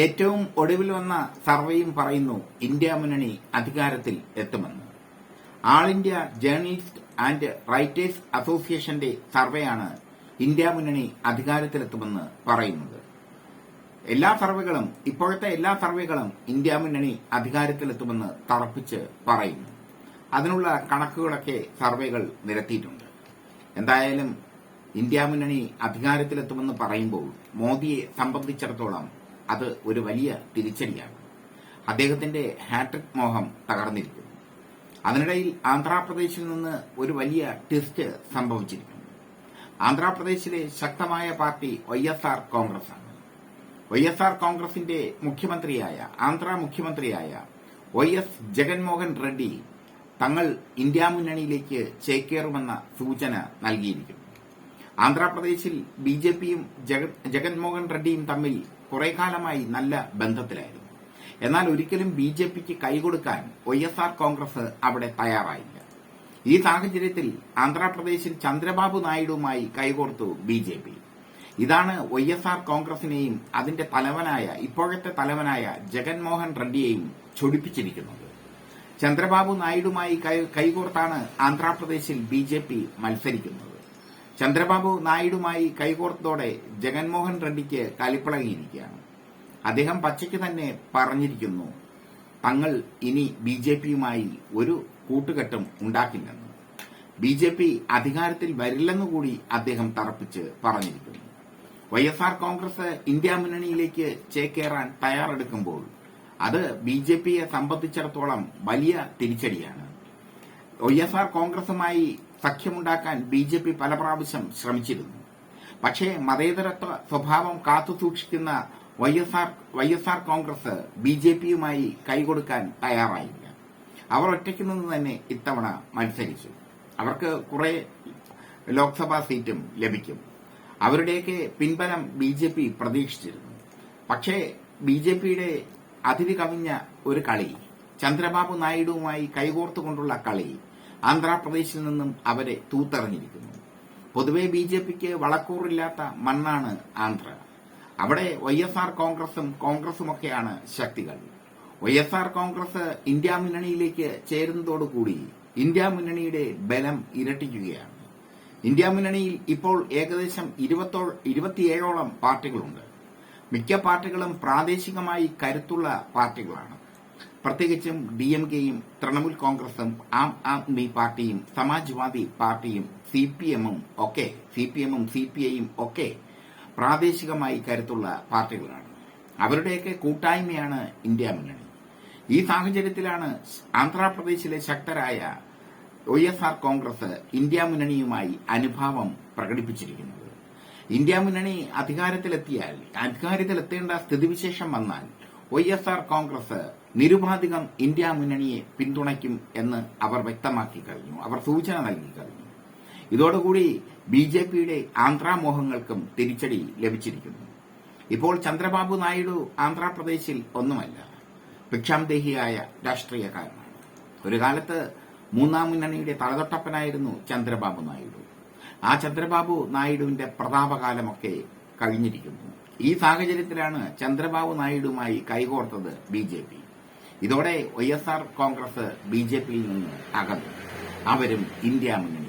ഏറ്റവും ഒടുവിൽ വന്ന സർവേയും പറയുന്നു ഇന്ത്യ മുന്നണി അധികാരത്തിൽ എത്തുമെന്ന്. All India journalist and writers അസോസിയേഷന്റെ സർവേയാണ് ഇന്ത്യ മുന്നണി അധികാരത്തിലെത്തുമെന്ന് പറയുന്നത്. എല്ലാ സർവേകളും ഇപ്പോഴത്തെ എല്ലാ സർവേകളും ഇന്ത്യ മുന്നണി അധികാരത്തിലെത്തുമെന്ന് തറപ്പിച്ച് പറയുന്നു. അതിനുള്ള കണക്കുകളൊക്കെ സർവേകൾ നിരത്തിയിട്ടുണ്ട്. എന്തായാലും ഇന്ത്യ മുന്നണി അധികാരത്തിലെത്തുമെന്ന് പറയുമ്പോൾ മോദിയെ സംബന്ധിച്ചിടത്തോളം അത് ഒരു വലിയ തിരിച്ചടിയാണ്. അദ്ദേഹത്തിന്റെ ഹാട്രിക് മോഹം തകർന്നിരിക്കുന്നു. അതിനിടയിൽ ആന്ധ്രാപ്രദേശിൽ നിന്ന് ഒരു വലിയ ട്വിസ്റ്റ് സംഭവിച്ചിരിക്കുന്നു. ആന്ധ്രാപ്രദേശിലെ ശക്തമായ party Y S R Congress ആണ് വൈ എസ് ആർ കോൺഗ്രസിന്റെ മുഖ്യമന്ത്രിയായ ആന്ധ്ര മുഖ്യമന്ത്രിയായ വൈ എസ് ജഗൻമോഹൻ റെഡ്ഡി തങ്ങൾ ഇന്ത്യ മുന്നണിയിലേക്ക് ചേക്കേറുമെന്ന സൂചന നൽകിയിരിക്കുന്നു. ആന്ധ്രാപ്രദേശിൽ ബി ജെ പിയും ജഗൻമോഹൻ റെഡ്ഡിയും തമ്മിൽ കുറെ കാലമായി നല്ല ബന്ധത്തിലായിരുന്നു. എന്നാൽ ഒരിക്കലും ബി ജെ പിക്ക് കൈകൊടുക്കാൻ വൈ എസ് ആർ കോൺഗ്രസ് അവിടെ തയ്യാറായില്ല. ഈ സാഹചര്യത്തിൽ ആന്ധ്രാപ്രദേശിൽ ചന്ദ്രബാബു നായിഡുവുമായി കൈകോർത്തു ബി ജെ പി ഇതാണ് വൈ എസ് ആർ കോൺഗ്രസിനെയും അതിന്റെ തലവനായ ഇപ്പോഴത്തെ തലവനായ ജഗൻമോഹൻ റെഡ്ഡിയെയും ചൊടിപ്പിച്ചിരിക്കുന്നത്. ചന്ദ്രബാബു നായിഡുമായി കൈകോർത്താണ് ആന്ധ്രാപ്രദേശിൽ ബി ജെ പി മത്സരിക്കുന്നത്. ചന്ദ്രബാബു നായിഡുമായി കൈകോർത്തതോടെ ജഗൻമോഹൻ റെഡ്ഡിക്ക് കലിപ്പിളകിയിരിക്കുകയാണ് അദ്ദേഹം പച്ചയ്ക്ക് തന്നെ പറഞ്ഞിരിക്കുന്നു തങ്ങൾ ഇനി ബി ജെ പിയുമായി ഒരു കൂട്ടുകെട്ടും ഉണ്ടാക്കില്ലെന്ന്. ബി ജെ പി അധികാരത്തിൽ വരില്ലെന്നുകൂടി അദ്ദേഹം തറപ്പിച്ച് പറഞ്ഞിരിക്കുന്നു. Y S R Congress India മുന്നണിയിലേക്ക് ചേക്കേറാൻ തയ്യാറെടുക്കുമ്പോൾ അത് ബി ജെ പിയെ സംബന്ധിച്ചിടത്തോളം വലിയ തിരിച്ചടിയാണ്. വൈ എസ് ആർ കോൺഗ്രസുമായി സഖ്യമുണ്ടാക്കാൻ ബി ജെ പി പല പ്രാവശ്യം ശ്രമിച്ചിരുന്നു. പക്ഷേ മതേതരത്വ സ്വഭാവം കാത്തുസൂക്ഷിക്കുന്ന Y S R Y S R Congress B J പിയുമായി കൈകൊടുക്കാൻ തയ്യാറായില്ല. അവർ ഒറ്റയ്ക്ക് നിന്ന് തന്നെ ഇത്തവണ മത്സരിച്ചു. അവർക്ക് കുറെ ലോക്സഭാ സീറ്റും ലഭിക്കും. അവരുടെയൊക്കെ പിൻബലം ബി ജെ പി പ്രതീക്ഷിച്ചിരുന്നു. പക്ഷേ ബി ജെ പിയുടെ അതിര് കവിഞ്ഞ ഒരു കളി ചന്ദ്രബാബു നായിഡുവുമായി കൈകോർത്തുകൊണ്ടുള്ള കളി ആന്ധ്രാപ്രദേശിൽ നിന്നും അവരെ തൂത്തറിഞ്ഞിരിക്കുന്നു. പൊതുവെ ബി ജെ പിക്ക് വളക്കൂറില്ലാത്ത മണ്ണാണ് ആന്ധ്ര. അവിടെ വൈ എസ് ആർ കോൺഗ്രസും കോൺഗ്രസുമൊക്കെയാണ് ശക്തികൾ. Y S R Congress India മുന്നണിയിലേക്ക് ചേരുന്നതോടുകൂടി ഇന്ത്യ മുന്നണിയുടെ ബലം ഇരട്ടിക്കുകയാണ്. ഇന്ത്യ മുന്നണിയിൽ ഇപ്പോൾ ഏകദേശം ഇരുപത്തോ ഇരുപത്തിയേഴോളം പാർട്ടികളുണ്ട്. മിക്ക പാർട്ടികളും പ്രാദേശികമായി കരുത്തുള്ള പാർട്ടികളാണ്. പ്രത്യേകിച്ചും ഡി എം കെയും തൃണമൂൽ കോൺഗ്രസും ആം ആദ്മി പാർട്ടിയും സമാജ്വാദി പാർട്ടിയും സി പി എമ്മും ഒക്കെ സി പി എമ്മും സി പി ഐയും ഒക്കെ പ്രാദേശികമായി കരുത്തുള്ള പാർട്ടികളാണ്. അവരുടെയൊക്കെ കൂട്ടായ്മയാണ് ഇന്ത്യ മുന്നണി. ഈ സാഹചര്യത്തിലാണ് ആന്ധ്രാപ്രദേശിലെ ശക്തരായ O S R Congress India മുന്നണിയുമായി അനുഭാവം പ്രകടിപ്പിച്ചിരിക്കുന്നത്. ഇന്ത്യ മുന്നണി അധികാരത്തിലെത്തിയാൽ അധികാരത്തിലെത്തേണ്ട സ്ഥിതിവിശേഷം വന്നാൽ ഒ എസ് ആർ കോൺഗ്രസ് നിരുപാധികം ഇന്ത്യ മുന്നണിയെ പിന്തുണയ്ക്കും എന്ന് അവർ വ്യക്തമാക്കി കഴിഞ്ഞു. അവർ സൂചന നൽകി കഴിഞ്ഞു. ഇതോടുകൂടി ബി ജെ പിയുടെ ആന്ധ്രാമോഹങ്ങൾക്കും തിരിച്ചടി ലഭിച്ചിരിക്കുന്നു. ഇപ്പോൾ ചന്ദ്രബാബു നായിഡു ആന്ധ്രാപ്രദേശിൽ ഒന്നുമല്ല ഭിക്ഷാംദേഹിയായ രാഷ്ട്രീയക്കാരനാണ്. ഒരു കാലത്ത് മൂന്നാം മുന്നണിയുടെ തലതൊട്ടപ്പനായിരുന്നു ചന്ദ്രബാബു നായിഡു. ആ ചന്ദ്രബാബു നായിഡുവിന്റെ പ്രതാപകാലമൊക്കെ കഴിഞ്ഞിരിക്കുന്നു. ഈ സാഹചര്യത്തിലാണ് ചന്ദ്രബാബു നായിഡുമായി കൈകോർത്തത് ബി ജെ പി. ഇതോടെ Y S R Congress B J പിയിൽ നിന്ന് അകന്നു. അവരും ഇന്ത്യ മുന്നണി